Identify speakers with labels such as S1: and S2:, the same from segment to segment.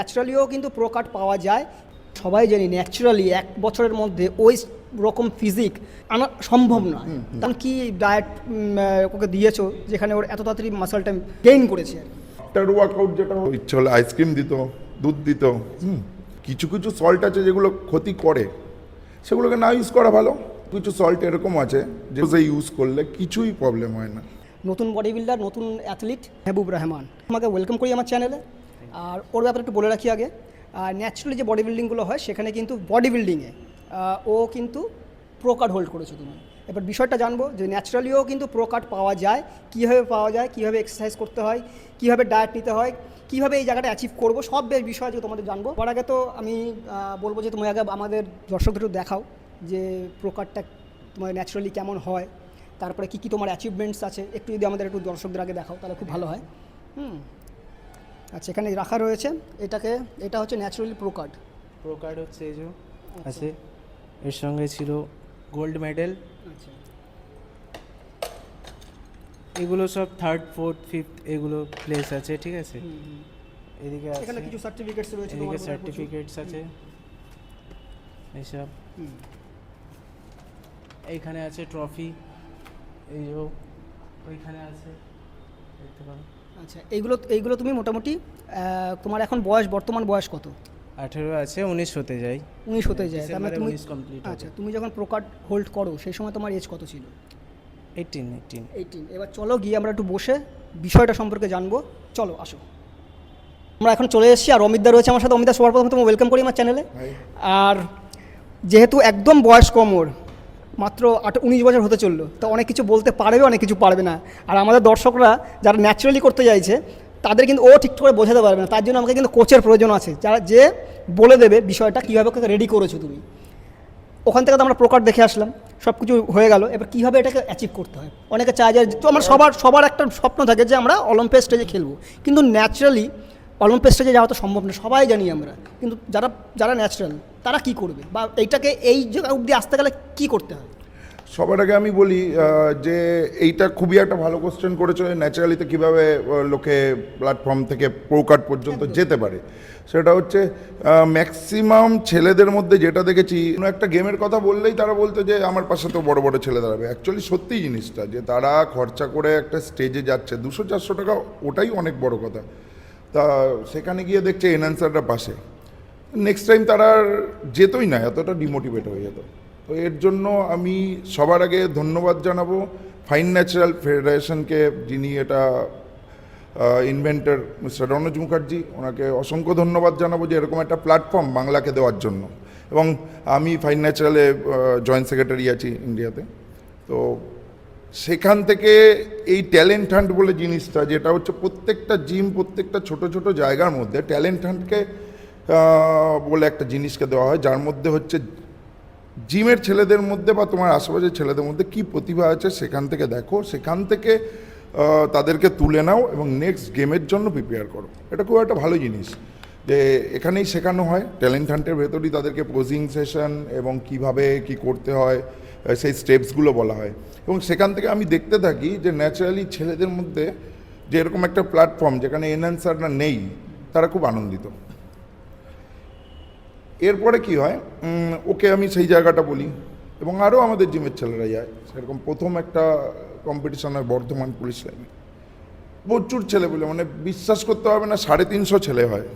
S1: ন্যাচারালিও কিন্তু প্রো কাট পাওয়া যায়। সবাই জানি ন্যাচারালি এক বছরের মধ্যে ওই রকম ফিজিক আনা সম্ভব নয়। কারণ কি ডায়েট ওকে দিয়েছ যেখানে ওর এত তাড়াতাড়ি মাসলটা গেইন করেছে।
S2: আফটার ওয়ার্কআউট যেটা ইচ্ছে হলে আইসক্রিম দিত দুধ দিত। হুম। কিছু কিছু সল্ট আছে যেগুলো ক্ষতি করে। সেগুলোকে না ইউজ করা ভালো। কিছু সল্ট এরকম আছে যেগুলো ইউজ করলে কিছুই প্রবলেম হয় না।
S1: নতুন বডি বিল্ডার নতুন অ্যাথলিট হেবুব রহমান। আমাকে ওয়েলকাম করি আমার চ্যানেলে আর ওর ব্যাপারে একটু বলে রাখি আগে। ন্যাচারালি যে বডি বিল্ডিংগুলো হয়, সেখানে কিন্তু বডি বিল্ডিংয়ে ও কিন্তু প্রো কার্ড হোল্ড করেছ তুমি। এবার বিষয়টা জানব যে ন্যাচারালিও কিন্তু প্রো কার্ড পাওয়া যায়, কীভাবে পাওয়া যায়, কীভাবে এক্সারসাইজ করতে হয়, কীভাবে ডায়েট নিতে হয়, কীভাবে এই জায়গাটা অ্যাচিভ করব, সব বেশ বিষয় আছে তোমাদের জানব। তার আগে তো আমি বলব যে তুমি আগে আমাদের দর্শকদের একটু দেখাও যে প্রো কার্ডটা তোমার ন্যাচারালি কেমন হয়, তারপরে কী কী তোমার অ্যাচিভমেন্টস আছে, একটু যদি আমাদের একটু দর্শকদের আগে দেখাও, তাহলে খুব ভালো হয়। হুম। আচ্ছা এখানে রাখা রয়েছে। এটাকে এটা হচ্ছে naturally pro card.
S3: Pro card হচ্ছে এই যে আছে। এর সঙ্গে ছিল গোল্ড মেডেল।
S1: আচ্ছা।
S3: এগুলো সব থার্ড ফোর্থ ফিফথ এগুলো প্লেস আছে ঠিক আছে? এদিকে আছে।
S1: এখানে কিছু সার্টিফিকেটস রয়েছে
S3: এদিকে সার্টিফিকেটস আছে। এইসব। এইখানে আছে ট্রফি এই যে ওইখানে আছে। দেখতে পারো।
S1: আচ্ছা এইগুলো এইগুলো তুমি মোটামুটি তোমার এখন বয়স বর্তমান বয়স কত?
S3: আঠেরো আছে উনিশ হতে যাই।
S1: উনিশ হতে যায় তার মানে তুমি
S3: 19 complete হবে।
S1: আচ্ছা তুমি যখন প্রো কার্ড হোল্ড করো সেই সময় তোমার এজ কত ছিল?
S3: এইটিন এইটিন
S1: এইটিন এবার চলো গিয়ে আমরা একটু বসে বিষয়টা সম্পর্কে জানব। চলো আসো। আমরা এখন চলে এসেছি আর অমিতদা রয়েছে আমার সাথে। অমিতদা সবার প্রথমে তোমার ওয়েলকাম করি আমার চ্যানেলে আর যেহেতু একদম বয়স কম ওর মাত্র আট উনিশ বছর হতে চলল। তো অনেক কিছু বলতে পারবে, অনেক কিছু পারবে না। আর আমাদের দর্শকরা যারা ন্যাচারালি করতে চাইছে, তাদের কিন্তু ও ঠিক করে বোঝাতে পারবে না। তার জন্য আমাকে কিন্তু কোচের প্রয়োজন আছে। যারা যে বলে দেবে বিষয়টা, কীভাবে ওকে রেডি করেছ তুমি? ওখান থেকে তো আমরা প্রকার দেখে আসলাম। সব কিছু হয়ে গেল। এবার কীভাবে এটাকে অ্যাচিভ করতে হয়? অনেকে চায় যে, তো আমার সবার সবার একটা স্বপ্ন থাকে যে আমরা অলিম্পিক স্টেজে খেলব। কিন্তু ন্যাচারালি অলিম্পিক স্টেজে যাওয়া তো সম্ভব না। সবাই জানি আমরা। কিন্তু যারা যারা ন্যাচারাল তারা কি করবে? বা এইটাকে এই জায়গা অবধি আসতে গেলে কি করতে হয়
S2: সবার আগে আমি বলি যে এইটা খুবই একটা ভালো কোশ্চেন করেছ ন্যাচারালিতে কীভাবে লোকে প্ল্যাটফর্ম থেকে প্রো কার্ড পর্যন্ত যেতে পারে। সেটা হচ্ছে ম্যাক্সিমাম ছেলেদের মধ্যে যেটা দেখেছি কোনো একটা গেমের কথা বললেই তারা বলতো যে আমার পাশে তো বড় বড় ছেলে দাঁড়াবে। অ্যাকচুয়ালি সত্যি জিনিসটা যে তারা খরচা করে একটা স্টেজে যাচ্ছে। দুশো চারশো টাকা ওটাই অনেক বড় কথা। তা সেখানে গিয়ে দেখছে এনআন্সারটা পাশে। নেক্সট টাইম তারা আর যেতই না, এতটা ডিমোটিভেট হয়ে যেত। তো এর জন্য আমি সবার আগে ধন্যবাদ জানাব ফাইন ন্যাচারাল ফেডারেশনকে যিনি এটা ইনভেন্টার মিস্টার রনজ মুখার্জি, ওনাকে অসংখ্য ধন্যবাদ জানাব যে এরকম একটা প্ল্যাটফর্ম বাংলাকে দেওয়ার জন্য। এবং আমি ফাইন ন্যাচারালে জয়েন্ট সেক্রেটারি আছি ইন্ডিয়াতে তো সেখান থেকে এই ট্যালেন্ট হান্ট বলে জিনিসটা, যেটা হচ্ছে প্রত্যেকটা জিম প্রত্যেকটা ছোট ছোট জায়গার মধ্যে ট্যালেন্ট হান্টকে বলে একটা জিনিসকে দেওয়া হয়, যার মধ্যে হচ্ছে জিমের ছেলেদের মধ্যে বা তোমার আশেপাশের ছেলেদের মধ্যে কি প্রতিভা আছে সেখান থেকে দেখো, সেখান থেকে তাদেরকে তুলে নাও এবং নেক্সট গেমের জন্য প্রিপেয়ার করো। এটা খুব একটা ভালো জিনিস। যে এখানেই শেখানো হয় ট্যালেন্ট হান্টের ভেতরেই তাদেরকে পোজিং সেশন এবং কীভাবে কি করতে হয় সেই স্টেপসগুলো বলা হয়। এবং সেখান থেকে আমি দেখতে থাকি যে ন্যাচারালি ছেলেদের মধ্যে যে এরকম একটা প্ল্যাটফর্ম যেখানে এনহ্যান্সাররা নেই, তারা খুব আনন্দিত। এরপরে কি হয়? ওকে আমি সেই জায়গাটা বলি। এবং আরও আমাদের জিমের ছেলেরা যায়। সেরকম প্রথম একটা কম্পিটিশন হয় বর্ধমান পুলিশ লাইনে প্রচুর ছেলে বলে মানে বিশ্বাস করতে হবে না, সাড়ে তিনশো ছেলে হয়।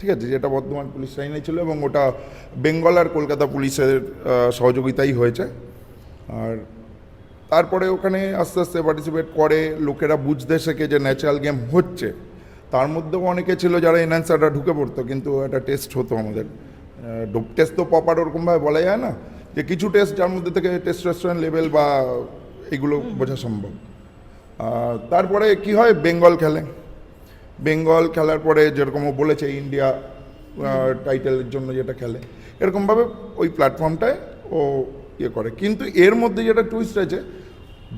S2: ঠিক আছে? যেটা বর্ধমান পুলিশ লাইনে ছিল এবং ওটা বেঙ্গল আর কলকাতা পুলিশের সহযোগিতাই হয়েছে। আর তারপরে ওখানে আস্তে আস্তে পার্টিসিপেট করে, লোকেরা বুঝতে শেখে যে ন্যাচারাল গেম হচ্ছে। তার মধ্যেও অনেকে ছিল যারা এনআন্সাররা ঢুকে পড়তো, কিন্তু একটা টেস্ট হতো আমাদের। ডোপ টেস্ট তো পপার ওরকমভাবে বলা যায় না যে কিছু টেস্ট যার মধ্যে থেকে টেস্ট রেস্টুরেন্ট লেভেল বা এগুলো বোঝা সম্ভব। তারপরে কি হয়? বেঙ্গল খেলে। বেঙ্গল খেলার পরে যেরকম ও বলেছে ইন্ডিয়া টাইটেলের জন্য যেটা খেলে এরকমভাবে ওই প্ল্যাটফর্মটায় ও ইয়ে করে। কিন্তু এর মধ্যে যেটা টুইস্ট আছে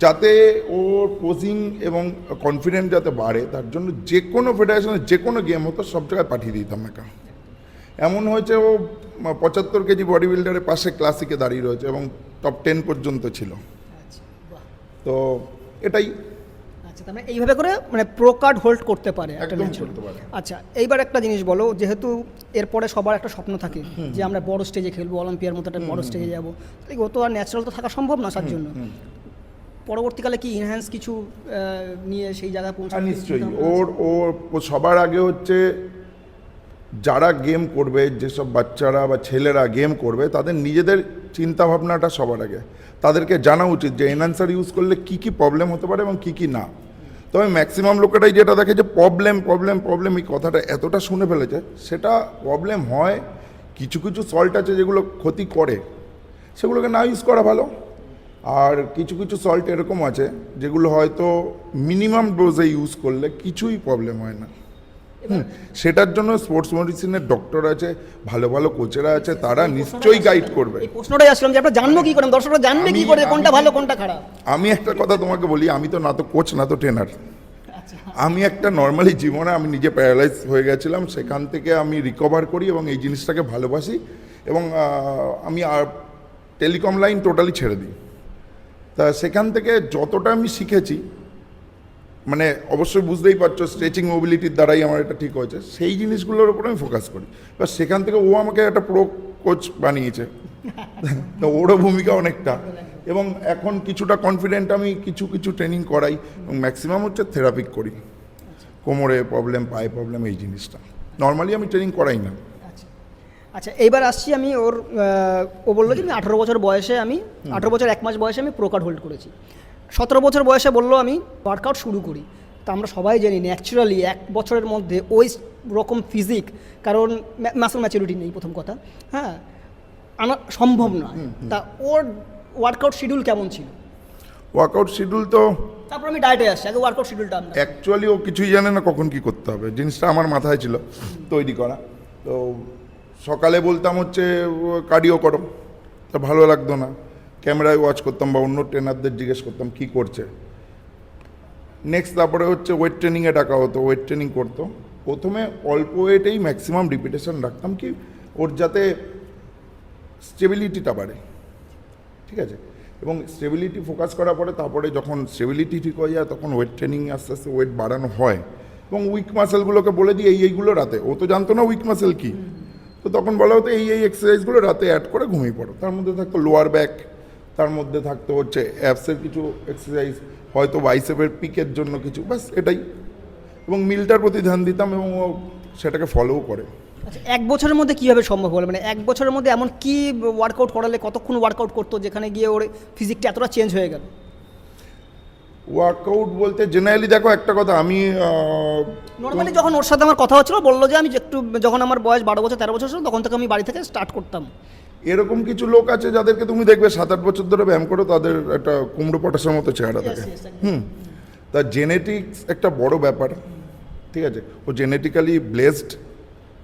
S2: যাতে ওর পোজিং এবং কনফিডেন্ট যাতে বাড়ে তার জন্য যে কোনো ফেডারেশনে যে কোনো গেম হতো সব জায়গায় পাঠিয়ে দিতাম একা। এমন হয়েছে ও পঁচাত্তর কেজি বডি বিল্ডারের পাশে ক্লাসিকে দাঁড়িয়ে রয়েছে এবং টপ টেন পর্যন্ত ছিল।
S1: আচ্ছা বাহ।
S2: তো এটাই।
S1: আচ্ছা তার মানে এইভাবে করে মানে প্রো কার্ড হোল্ড করতে পারে একটা। আচ্ছা এইবার একটা জিনিস বলো যেহেতু এরপরে সবার একটা স্বপ্ন থাকে যে আমরা বড় স্টেজে খেলব অলিম্পিয়ার মতো একটা বড় স্টেজে যাব ও তো আর ন্যাচারাল তো থাকা সম্ভব না তার জন্য? পরবর্তীকালে কি ইনহ্যান্স কিছু নিয়ে সেই জায়গায় পৌঁছাতে
S2: হ্যাঁ নিশ্চয়ই। ওর ওর ও সবার আগে হচ্ছে যারা গেম করবে, যেসব বাচ্চারা বা ছেলেরা গেম করবে, তাদের নিজেদের চিন্তা ভাবনাটা সবার আগে। তাদেরকে জানা উচিত যে এনআনসার ইউজ করলে কি কি প্রবলেম হতে পারে এবং কি কি না। তবে ম্যাক্সিমাম লোকেরাই যেটা দেখে যে প্রবলেম প্রবলেম প্রবলেম এই কথাটা এতটা শুনে ফেলেছে, সেটা প্রবলেম হয়, কিছু কিছু সল্ট আছে যেগুলো ক্ষতি করে। সেগুলোকে না ইউজ করা ভালো। আর কিছু কিছু সল্ট এরকম আছে, যেগুলো হয়তো মিনিমাম ডোজে ইউজ করলে কিছুই প্রবলেম হয় না। হুম, সেটার জন্য স্পোর্টস মেডিসিনের ডক্টর আছে ভালো ভালো কোচেরা আছে তারা নিশ্চয়ই গাইড করবে।
S1: এই প্রশ্নটাই আসলাম যে আপনারা জানব কি করে দর্শকরা জানবে কি করে কোনটা ভালো কোনটা খারাপ।
S2: আমি একটা কথা তোমাকে বলি আমি তো না তো কোচ না তো ট্রেনার
S1: আচ্ছা।
S2: আমি একটা নর্মালি জীবনে আমি নিজে প্যারালাইজ হয়ে গেছিলাম সেখান থেকে আমি রিকভার করি এবং এই জিনিসটাকে ভালোবাসি এবং আমি আর টেলিকম লাইন টোটালি ছেড়ে দিই। তা সেখান থেকে যতটা আমি শিখেছি মানে অবশ্যই বুঝতেই পারছ স্ট্রেচিং মোবিলিটির দ্বারাই আমার এটা ঠিক হয়েছে। সেই জিনিসগুলোর উপর আমি ফোকাস করি। বা সেখান থেকে ও আমাকে একটা প্রো কোচ বানিয়েছে। তো ওরও ভূমিকা অনেকটা। এবং এখন কিছুটা কনফিডেন্ট আমি কিছু কিছু ট্রেনিং করাই এবং ম্যাক্সিমাম হচ্ছে থেরাপিক করি। কোমরে প্রবলেম পায়ে প্রবলেম এই জিনিসটা। নর্মালি আমি ট্রেনিং করাই না।
S1: আচ্ছা। আচ্ছা এইবার আসছি আমি ওর ও বলল যে আমি আঠারো বছর বয়সে আমি আঠারো বছর এক মাস বয়সে আমি প্রো কার্ড হোল্ড করেছি। সতেরো বছর বয়সে বলল আমি ওয়ার্কআউট শুরু করি। তা আমরা সবাই জানি ন্যাচারালি এক বছরের মধ্যে ওই রকম ফিজিক কারণ মাসেল ম্যাচুরিটি নেই প্রথম কথা। হ্যাঁ আনা সম্ভব নয় তা ওর ওয়ার্কআউট শিডিউল কেমন ছিল?
S2: ওয়ার্কআউট শিডিউল তো
S1: তারপর আমি ডায়েটে আসছি আগে ওয়ার্কআউট শিডিউলটা আমরা।
S2: অ্যাকচুয়ালি ও কিছুই জানে না কখন কি করতে হবে। জিনিসটা আমার মাথায় ছিল তৈরি করা। তো সকালে বলতাম হচ্ছে কার্ডিও করো। তা ভালো লাগতো না। ক্যামেরায় ওয়াচ করতাম বা অন্য ট্রেনারদের জিজ্ঞেস করতাম, কি করছে? নেক্সট তারপরে হচ্ছে ওয়েট ট্রেনিংয়ে ডাকা হতো ওয়েট ট্রেনিং করতো। প্রথমে অল্প ওয়েটেই ম্যাক্সিমাম রিপিটেশন রাখতাম কি, ওর যাতে স্টেবিলিটিটা বাড়ে। ঠিক আছে? এবং স্টেবিলিটি ফোকাস করার পরে তারপরে যখন স্টেবিলিটি ঠিক হয়ে যায়, তখন ওয়েট ট্রেনিং আস্তে আস্তে ওয়েট বাড়ানো হয়। এবং উইক মাসেলগুলোকে বলে দিই এই, এইগুলো রাতে। ও তো জানতো না উইক মাসেল কী। তো তখন বলা হতো এই এই এক্সারসাইজগুলো রাতে অ্যাড করে ঘুমিয়ে পড়ো। তার মধ্যে থাকতো লোয়ার ব্যাক তার মধ্যে থাকতো হচ্ছে। অ্যাপসের কিছু এক্সারসাইজ হয়তো বাইসেপের পিকের জন্য কিছু ব্যাস এটাই। এবং মিলটার প্রতি ধ্যান দিতাম এবং ও সেটাকে ফলোও করে।
S1: আচ্ছা এক বছরের মধ্যে কীভাবে সম্ভব হলো? মানে এক বছরের মধ্যে এমন কি ওয়ার্কআউট করালে কতক্ষণ ওয়ার্কআউট করতো যেখানে গিয়ে ওর ফিজিকটা এতটা চেঞ্জ হয়ে গেল?
S2: ওয়ার্কআউট বলতে জেনারেলি দেখো একটা কথা আমি
S1: নর্মালি যখন ওর সাথে আমার কথা হচ্ছিল বলল যে আমি একটু যখন আমার বয়স বারো বছর তেরো বছর ছিল তখন থেকে আমি বাড়ি থেকে স্টার্ট করতাম।
S2: এরকম কিছু লোক আছে যাদেরকে তুমি দেখবে সাত আট বছর ধরে ব্যায়াম করো তাদের একটা কুমড়ো পটাশের মতো চেহারা থাকে। হুম। তা জেনেটিক্স একটা বড় ব্যাপার ঠিক আছে? ও জেনেটিক্যালি ব্লেসড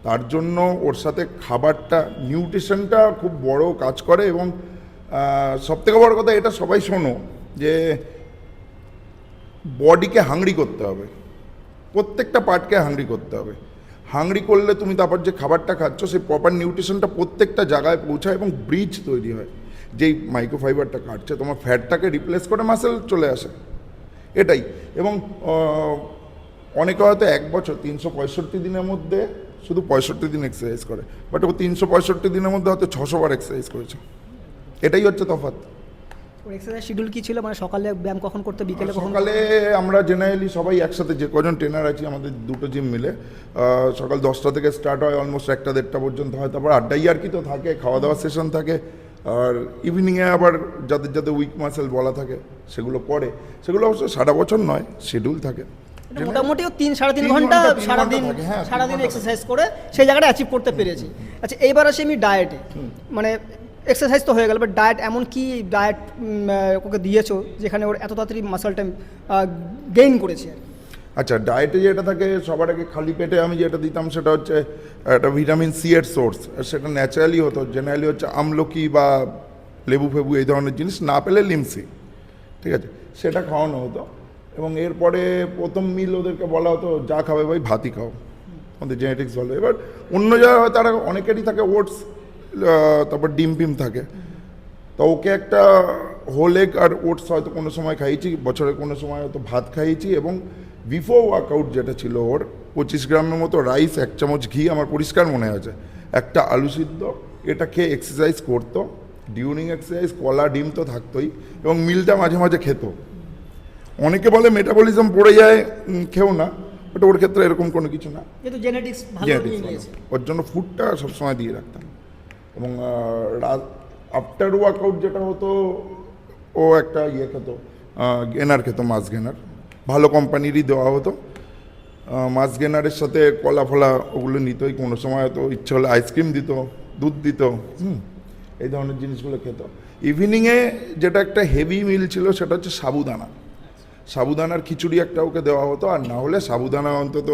S2: তার জন্য ওর সাথে খাবারটা নিউট্রিশনটা খুব বড় কাজ করে এবং সব থেকে বড় কথা এটা সবাই শোনো যে বডিকে হাংরি করতে হবে। প্রত্যেকটা পার্টকে হাংরি করতে হবে। হাংরি করলে তুমি তারপর যে খাবারটা খাচ্ছ, সেই প্রপার নিউট্রিশনটা প্রত্যেকটা জায়গায় পৌঁছায় এবং ব্রিজ তৈরি হয়। যেই মাইক্রোফাইবারটা কাটছে, তোমার ফ্যাটটাকে রিপ্লেস করে মাসেল চলে আসে। এটাই। এবং অনেকে হয়তো এক বছর তিনশো পঁয়ষট্টি দিনের মধ্যে শুধু পঁয়ষট্টি দিন এক্সারসাইজ করে বাট ও তিনশো পঁয়ষট্টি দিনের মধ্যে হয়তো ছশো বার এক্সারসাইজ করেছে। এটাই হচ্ছে তফাৎ।
S1: ওর এক্সারসাইজ শিডিউল কী ছিল? মানে সকালে ব্যায়াম কখন করতে বিকেলে কখন
S2: সকালে আমরা জেনারেলি সবাই একসাথে যে কজন ট্রেনার আছি আমাদের দুটো জিম মিলে সকাল দশটা থেকে স্টার্ট হয় অলমোস্ট একটা দেড়টা পর্যন্ত হয়। তারপর আড্ডাই আর কি তো থাকে খাওয়া দাওয়ার সেশন থাকে আর ইভিনিংয়ে আবার যাদের যাদের উইক মাসেল বলা থাকে সেগুলো করে সেগুলো অবশ্য সারা বছর নয় শিডিউল থাকে।
S1: মোটামুটি তিন সাড়ে তিন
S2: ঘণ্টা
S1: সারাদিন সারাদিন এক্সারসাইজ করে সেই জায়গাটা অ্যাচিভ করতে পেরেছি। আচ্ছা এইবার আসি আমি ডায়েটে মানে এক্সারসাইজ তো হয়ে গেল বাট ডায়েট এমন কি ডায়েট ওকে দিয়েছ যেখানে ওর এত তাড়াতাড়ি মাসেলটা গেইন করেছে
S2: আচ্ছা ডায়েটে যেটা থাকে, সবার আগে খালি পেটে আমি যেটা দিতাম সেটা হচ্ছে একটা ভিটামিন সি এর সোর্স সেটা ন্যাচারালি হতো জেনারেলি হচ্ছে আমলকি বা লেবু ফেবু এই ধরনের জিনিস না পেলে লিমসি ঠিক আছে? সেটা খাওয়ানো হতো, এবং এরপরে প্রথম মিল ওদেরকে বলা হতো, যা খাবে ভাই, ভাতই খাও। আমাদের জেনেটিক্স বলে। এবার অন্য জায়গায় তারা অনেকেরই থাকে ওটস তারপর ডিম ফিম থাকে। তো ওকে একটা হোল এগ আর ওটস হয়তো কোনো সময় খাইয়েছি বছরে কোনো সময় হয়তো ভাত খাইয়েছি এবং বিফোর ওয়ার্কআউট যেটা ছিল ওর পঁচিশ গ্রামের মতো রাইস এক চামচ ঘি আমার পরিষ্কার মনে আছে। একটা আলু সিদ্ধ এটা খেয়ে এক্সারসাইজ করতো ডিউরিং এক্সারসাইজ কলা ডিম তো থাকতোই এবং মিলটা মাঝে মাঝে খেত। অনেকে বলে মেটাবলিজম পড়ে যায় খেও না বাট ওর ক্ষেত্রে এরকম কোনো কিছু না।
S1: জেনেটিক্স
S2: ওর জন্য ফুডটা সবসময় দিয়ে রাখতাম। এবং রাত আফটার ওয়ার্কআউট যেটা হতো, ও একটা ইয়ে খেত গেনার খেত, মাছ গেনার ভালো কোম্পানিরই দেওয়া হতো। মাছ গেনারের সাথে কলা ফলা ওগুলো নিতই। কোনো সময় হয়তো ইচ্ছে হলে আইসক্রিম দিত, দুধ দিত, হুম, এই ধরনের জিনিসগুলো খেত। ইভিনিংয়ে যেটা একটা হেভি মিল ছিল, সেটা হচ্ছে সাবুদানা। সাবুদানার খিচুড়ি একটা ওকে দেওয়া হতো, আর না হলে সাবুদানা অন্তত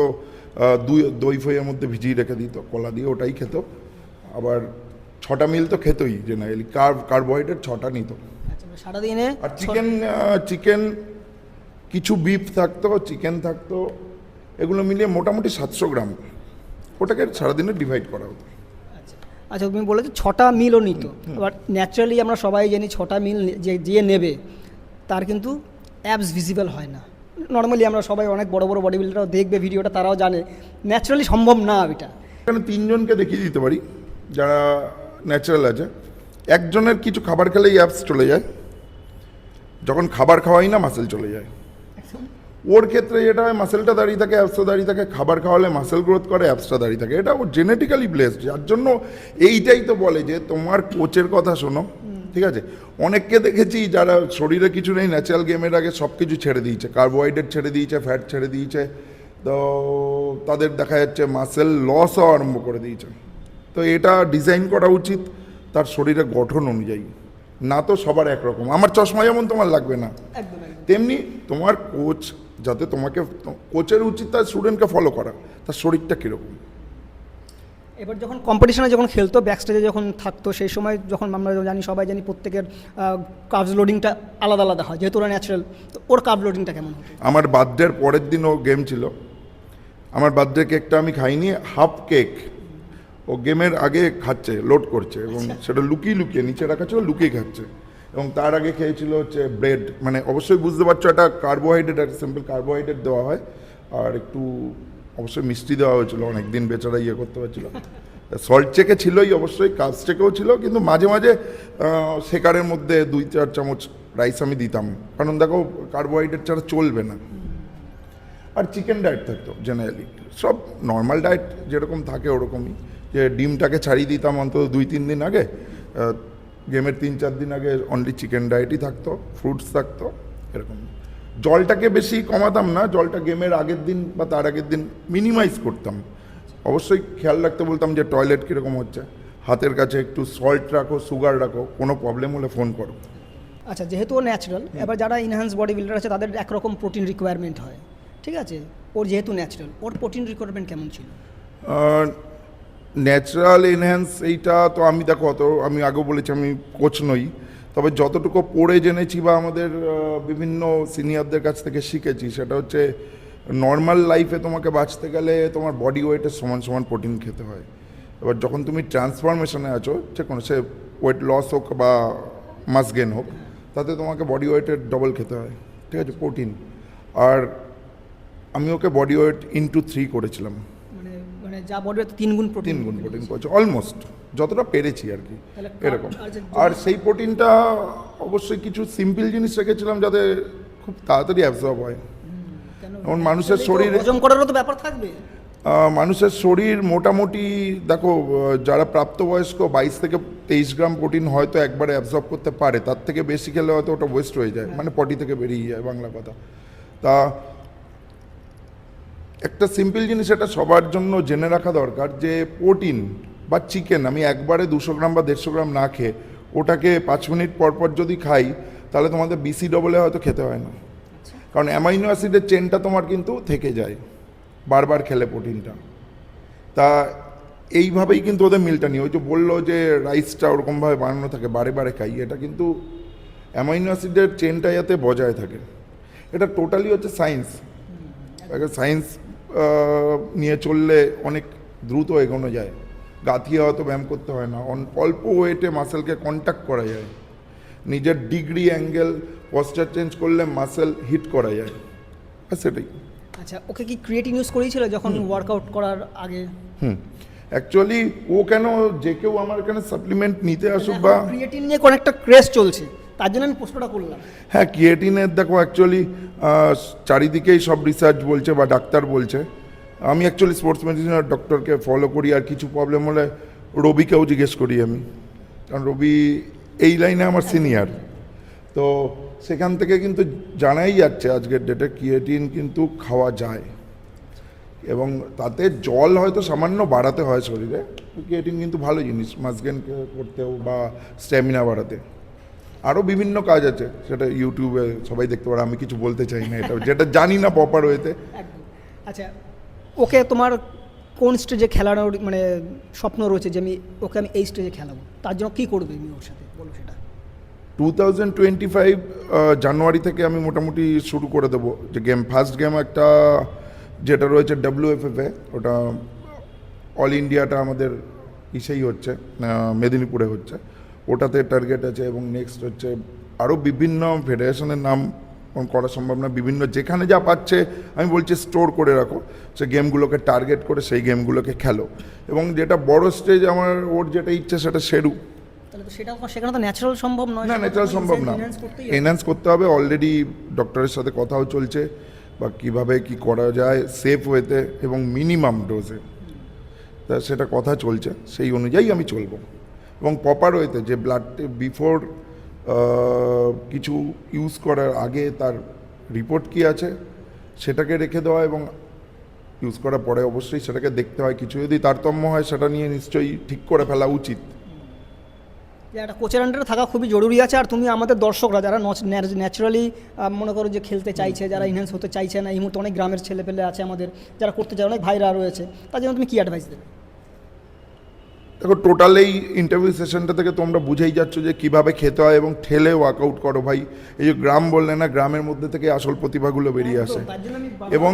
S2: দুই দই ফইয়ের মধ্যে ভিজিয়ে রেখে দিত, কলা দিয়ে ওটাই খেত। আবার ছটা মিল তো খেতই জেনারেলি কার্ব কার্বোহাইড্রেট ছটা নিত।
S1: আচ্ছা মানে সারাদিনে
S2: আর চিকেন চিকেন কিছু বিফ থাকতো চিকেন থাকতো এগুলো মিলিয়ে মোটামুটি সাতশো গ্রাম। ওটাকে সারাদিনে ডিভাইড করা হতো।
S1: আচ্ছা আচ্ছা তুমি বলেছ ছটা মিলও নিত। এবার ন্যাচারালি আমরা সবাই জানি ছটা মিল যে যে নেবে তার কিন্তু অ্যাপস ভিজিবল হয় না। নর্মালি আমরা সবাই অনেক বড় বড় বডি বিল্ডাররাও দেখবে ভিডিওটা তারাও জানে। ন্যাচারালি সম্ভব না এটা।
S2: এখানে তিনজনকে দেখিয়ে দিতে পারি যারা ন্যাচারাল আছে। একজনের কিছু খাবার খেলেই অ্যাপস চলে যায়। যখন খাবার খাওয়াই না মাসেল চলে যায়। ওর ক্ষেত্রে যেটা হয় মাসেলটা দাঁড়িয়ে থাকে অ্যাপসটা দাঁড়িয়ে থাকে। খাবার খাওয়ালে মাসেল গ্রোথ করে অ্যাপসটা দাঁড়িয়ে থাকে। এটা ও জেনেটিক্যালি ব্লেসড যার জন্য এইটাই তো বলে যে, তোমার কোচের কথা শোনো। ঠিক আছে? অনেককে দেখেছি যারা শরীরে কিছু নেই ন্যাচারাল গেমের আগে সব কিছু ছেড়ে দিয়েছে। কার্বোহাইড্রেট ছেড়ে দিয়েছে ফ্যাট ছেড়ে দিয়েছে। তো তাদের দেখা যাচ্ছে মাসেল লস হওয়া আরম্ভ করে দিয়েছে। তো এটা ডিজাইন করা উচিত তার শরীরের গঠন অনুযায়ী। না তো সবার একরকম। আমার চশমা যেমন তোমার লাগবে না। তেমনি তোমার কোচ যাতে তোমাকে কোচের উচিত তার স্টুডেন্টকে ফলো করা তার শরীরটা কীরকম।
S1: এবার যখন কম্পিটিশনে যখন খেলতো ব্যাক স্টেজে যখন থাকতো সেই সময় যখন আমরা জানি সবাই জানি প্রত্যেকের কার্বস লোডিংটা আলাদা আলাদা হয় যেহেতু ওরা ন্যাচারাল তো ওর কার্ব লোডিংটা কেমন
S2: আমার বার্থডের পরের দিন ও গেম ছিল। আমার বার্থডে কেকটা আমি খাইনি হাফ কেক ও গেমের আগে খাচ্ছে লোড করছে এবং সেটা লুকিয়ে লুকিয়ে নিচে রাখা ছিল লুকিয়ে খাচ্ছে। এবং তার আগে খেয়েছিল হচ্ছে ব্রেড মানে অবশ্যই বুঝতে পারছ এটা কার্বোহাইড্রেট একটা সিম্পল কার্বোহাইড্রেট দেওয়া হয় আর একটু অবশ্যই মিষ্টি দেওয়া হয়েছিল অনেক দিন বেচারা ইয়ে করতে পারছিল। সল্ট চেকে ছিলই অবশ্যই কাজ চেকেও ছিল কিন্তু মাঝে মাঝে আহ, শেকারের মধ্যে দুই চার চামচ রাইস আমি দিতাম। কারণ দেখো কার্বোহাইড্রেট ছাড়া চলবে না। আর চিকেন ডায়েট থাকতো জেনারেলি সব নর্মাল ডায়েট যেরকম থাকে ওরকমই। যে ডিমটাকে ছাড়িয়ে দিতাম অন্তত দুই তিন দিন আগে গেমের তিন চার দিন আগে অনলি চিকেন ডায়েটই থাকতো ফ্রুটস থাকতো এরকম। জলটাকে বেশি কমাতাম না জলটা গেমের আগের দিন বা তার আগের দিন মিনিমাইজ করতাম। অবশ্যই খেয়াল রাখতে বলতাম যে টয়লেট কীরকম হচ্ছে। হাতের কাছে একটু সল্ট রাখো সুগার রাখো কোনো প্রবলেম হলে ফোন করো।
S1: আচ্ছা যেহেতু ও ন্যাচারাল এবার যারা ইনহ্যান্স বডি বিল্ডার আছে তাদের একরকম প্রোটিন রিকোয়ারমেন্ট হয়। ঠিক আছে? ওর যেহেতু ন্যাচারাল ওর প্রোটিন রিকোয়ারমেন্ট কেমন ছিল?
S2: ন্যাচারাল এনহ্যান্স এইটা তো আমি দেখো অত, আমি আগেও বলেছি, আমি কোচ নই। তবে যতটুকু পড়ে জেনেছি বা আমাদের বিভিন্ন সিনিয়রদের কাছ থেকে শিখেছি, সেটা হচ্ছে নর্মাল লাইফে তোমাকে বাঁচতে গেলে তোমার বডি ওয়েটের সমান সমান প্রোটিন খেতে হয়। এবার যখন তুমি ট্রান্সফরমেশনে আছো, যে কোনো, সে ওয়েট লস হোক বা মাস গেন হোক, তাতে তোমাকে বডি ওয়েটের ডবল খেতে হয়, ঠিক আছে প্রোটিন আর আমি ওকে বডি ওয়েট ইন্টু থ্রি করেছিলাম।
S1: যা বডি তিন গুণ প্রোটিন
S2: তিন গুণ প্রোটিন অলমোস্ট যতটা পেরেছি আর কি এরকম।
S1: আর
S2: সেই প্রোটিনটা অবশ্যই কিছু সিম্পল জিনিস রেখেছিলাম যাতে খুব তাড়াতাড়ি অ্যাবজর্ব হয়। যেমন মানুষের শরীর
S1: হজম করারও তো ব্যাপার থাকবে।
S2: মানুষের শরীর মোটামুটি দেখো যারা প্রাপ্তবয়স্ক বাইশ থেকে তেইশ গ্রাম প্রোটিন হয়তো একবারে অ্যাবজর্ব করতে পারে তার থেকে বেশি খেলে হয়তো ওটা ওয়েস্ট হয়ে যায় মানে পটি থেকে বেরিয়ে যায় বাংলা কথা। তা একটা সিম্পল জিনিস এটা সবার জন্য জেনে রাখা দরকার যে প্রোটিন বা চিকেন আমি একবারে দুশো গ্রাম বা দেড়শো গ্রাম না খেয়ে ওটাকে পাঁচ মিনিট পর পর যদি খাই তাহলে তোমাদের বিসি ডবলে হয়তো খেতে হয় না। কারণ অ্যামাইনো অ্যাসিডের চেনটা তোমার কিন্তু থেকে যায় বারবার খেলে প্রোটিনটা তা এইভাবেই কিন্তু ওদের মিলটা নিয়ে ওই যে বলল যে রাইসটা ওরকমভাবে বানানো থাকে বারে বারে খাই এটা কিন্তু অ্যামাইনো অ্যাসিডের চেনটা যাতে বজায় থাকে। এটা টোটালি হচ্ছে সায়েন্স সায়েন্স নিয়ে চললে অনেক দ্রুত এগোনো যায়। গাঁথিয়ে হয়তো ব্যায়াম করতে হয় না। অল্প ওয়েটে মাসেলকে কন্ট্যাক্ট করা যায়। নিজের ডিগ্রি অ্যাঙ্গেল পশ্চার চেঞ্জ করলে মাসেল হিট করা যায়। আর সেটাই
S1: আচ্ছা ওকে কি ক্রিয়েটিভ ইউজ করেছিল যখন ওয়ার্কআউট করার আগে?
S2: হুম। অ্যাকচুয়ালি ও কেন যে কেউ আমার এখানে সাপ্লিমেন্ট নিতে আসুক বা
S1: ক্রিয়েটিভ নিয়ে কোনো একটা ক্রেজ চলছে। তার জন্য আমি প্রশ্নটা করলাম।
S2: হ্যাঁ ক্রিয়েটিনের দেখো অ্যাকচুয়ালি চারিদিকেই সব রিসার্চ বলছে বা ডাক্তার বলছে। আমি অ্যাকচুয়ালি স্পোর্টস মেডিসিনের ডক্টরকে ফলো করি, আর কিছু প্রবলেম হলে রবিকেও জিজ্ঞেস করি আমি। কারণ রবি এই লাইনে আমার সিনিয়র তো সেখান থেকে কিন্তু জানাই যাচ্ছে আজকের ডেটে ক্রিয়েটিন কিন্তু খাওয়া যায়। এবং তাতে জল হয়তো সামান্য বাড়াতে হয় শরীরে ক্রিয়েটিন কিন্তু ভালো জিনিস মাসগেন করতেও বা স্ট্যামিনা বাড়াতে। আরও বিভিন্ন কাজ আছে। সেটা ইউটিউবে সবাই দেখতে পারে আমি কিছু বলতে চাই না এটা যেটা জানি না প্রপার ওয়েতে।
S1: আচ্ছা ওকে তোমার কোন স্টেজে খেলানোর মানে স্বপ্ন রয়েছে যে আমি ওকে আমি এই স্টেজে খেলাবো? তার জন্য কী করবে তুমি ওর সাথে? বলো সেটা।
S2: Two thousand twenty five January থেকে আমি মোটামুটি শুরু করে দেবো। যে গেম ফার্স্ট গেম একটা যেটা রয়েছে ডাব্লিউএফএফে ওটা অল ইন্ডিয়াটা আমাদের ইসেই হচ্ছে মেদিনীপুরে হচ্ছে। ওটাতে টার্গেট আছে এবং নেক্সট হচ্ছে আরও বিভিন্ন ফেডারেশনের নাম করা সম্ভব না। বিভিন্ন যেখানে যা পাচ্ছে আমি বলছি স্টোর করে রাখো। সে গেমগুলোকে টার্গেট করে সেই গেমগুলোকে খেলো। এবং যেটা বড় স্টেজ আমার ওর যেটা ইচ্ছে সেটা সেরু
S1: সেখানে তো ন্যাচারাল সম্ভব নয়।
S2: না ন্যাচারাল সম্ভব না। এনহ্যান্স করতে হবে অলরেডি ডক্টরের সাথে কথাও চলছে বা কীভাবে কি করা যায় সেফ ওয়েতে এবং মিনিমাম ডোজে তা সেটা কথা চলছে সেই অনুযায়ী আমি চলবো। এবং প্রপার ওয়েতে যে ব্লাড বিফোর কিছু ইউজ করার আগে তার রিপোর্ট কি আছে সেটাকে রেখে দেওয়া এবং ইউজ করার পরে অবশ্যই সেটাকে দেখতে হয়। কিছু যদি তারতম্য হয় সেটা নিয়ে নিশ্চয়ই ঠিক করে ফেলা উচিত।
S1: একটা কোচের আন্ডারে থাকা খুবই জরুরি আছে। আর তুমি আমাদের দর্শকরা যারা ন্যাচারালি মনে করো যে খেলতে চাইছে যারা ইনহ্যান্স হতে চাইছে না এই মুহূর্তে অনেক গ্রামের ছেলেপেলে আছে আমাদের যারা করতে চায় অনেক ভাইরা রয়েছে। তার জন্য তুমি কী অ্যাডভাইস দেবে?
S2: দেখো টোটাল এই ইন্টারভিউ সেশনটা থেকে তোমরা বুঝেই যাচ্ছ যে কীভাবে খেতে হয় এবং ঠেলে ওয়ার্কআউট করো ভাই। এই যে গ্রাম বললে না গ্রামের মধ্যে থেকে আসল প্রতিভাগুলো বেরিয়ে আসে। এবং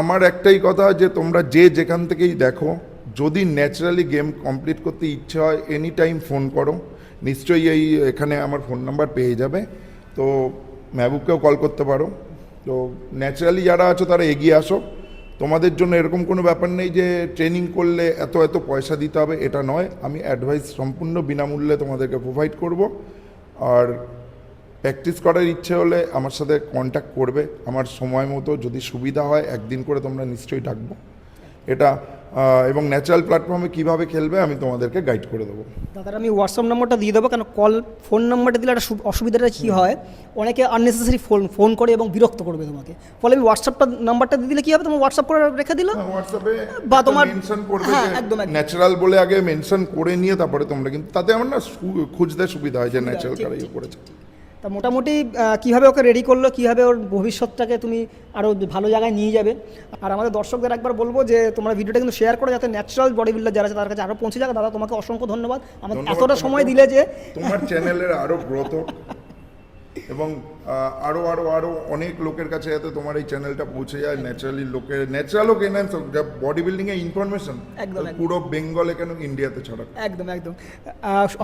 S2: আমার একটাই কথা যে তোমরা যে যেখান থেকেই দেখো যদি ন্যাচারালি গেম কমপ্লিট করতে ইচ্ছে হয় এনি টাইম ফোন করো নিশ্চয়ই এই এখানে আমার ফোন নাম্বার পেয়ে যাবে। তো মেহবুবকেও কল করতে পারো। তো ন্যাচারালি যারা আছো তারা এগিয়ে আসো। তোমাদের জন্য এরকম কোনো ব্যাপার নেই যে ট্রেনিং করলে এত এত পয়সা দিতে হবে, এটা নয়। আমি অ্যাডভাইস সম্পূর্ণ বিনামূল্যে তোমাদেরকে প্রোভাইড করব। আর প্র্যাকটিস করার ইচ্ছে হলে আমার সাথে কন্ট্যাক্ট করবে। আমার সময় মতো যদি সুবিধা হয়, একদিন করে তোমরা নিশ্চয়ই ডাকবো। এটা এবং ন্যাচারাল প্ল্যাটফর্মে কীভাবে খেলবে আমি তোমাদেরকে গাইড করে দেবো।
S1: দাদার আমি হোয়াটসঅ্যাপ নাম্বারটা দিয়ে দেবো কেন কল ফোন নাম্বারটা দিলে একটা অসুবিধাটা কী হয়? অনেকে আননেসেসারি ফোন ফোন করে এবং বিরক্ত করবে তোমাকে। ফলে আমি হোয়াটসঅ্যাপটা নাম্বারটা দিয়ে দিলে কী হবে? তোমার হোয়াটসঅ্যাপ করে রেখে দিল?
S2: হোয়াটসঅ্যাপে
S1: বা তোমার-
S2: মেনশন করবে
S1: হ্যাঁ, একদম।
S2: ন্যাচারাল বলে আগে মেনশন করে নিয়ে তারপরে তোমরা কিন্তু তাতে আমার না খুঁজতে সুবিধা হয় যে ন্যাচারাল কারাই
S1: ঠিক,
S2: করেছে।
S1: তা মোটামুটি কীভাবে ওকে রেডি করল কীভাবে ওর ভবিষ্যৎটাকে তুমি আরও ভালো জায়গায় নিয়ে যাবে? আর আমাদের দর্শকদের একবার বলব যে তোমরা ভিডিওটা কিন্তু শেয়ার করো যাতে ন্যাচারাল বডি বিল্ডার যারা আছে তার কাছে আরও পৌঁছে যাবে দাদা তোমাকে অসংখ্য ধন্যবাদ।
S2: আমাকে
S1: এতটা সময় দিলে যে
S2: তোমার চ্যানেলের আরও গ্রোথ এবং আরও আরও আরও আরও অনেক লোকের কাছে যাতে তোমার এই চ্যানেলটা পৌঁছে যায় ন্যাচারালি লোকের ন্যাচারাল হোক এনহ্যান্স হোক যা বডি বিল্ডিং এর ইনফরমেশন। পুরো বেঙ্গলে কেন ইন্ডিয়াতে ছড়া
S1: একদম একদম।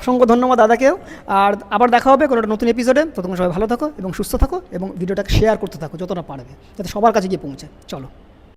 S1: অসংখ্য ধন্যবাদ দাদাকেও। আর আবার দেখা হবে কোনো একটা নতুন এপিসোডে তো তোমরা সবাই ভালো থাকো এবং সুস্থ থাকো এবং ভিডিওটাকে শেয়ার করতে থাকো যতটা পারবে যাতে সবার কাছে গিয়ে পৌঁছে। চলো।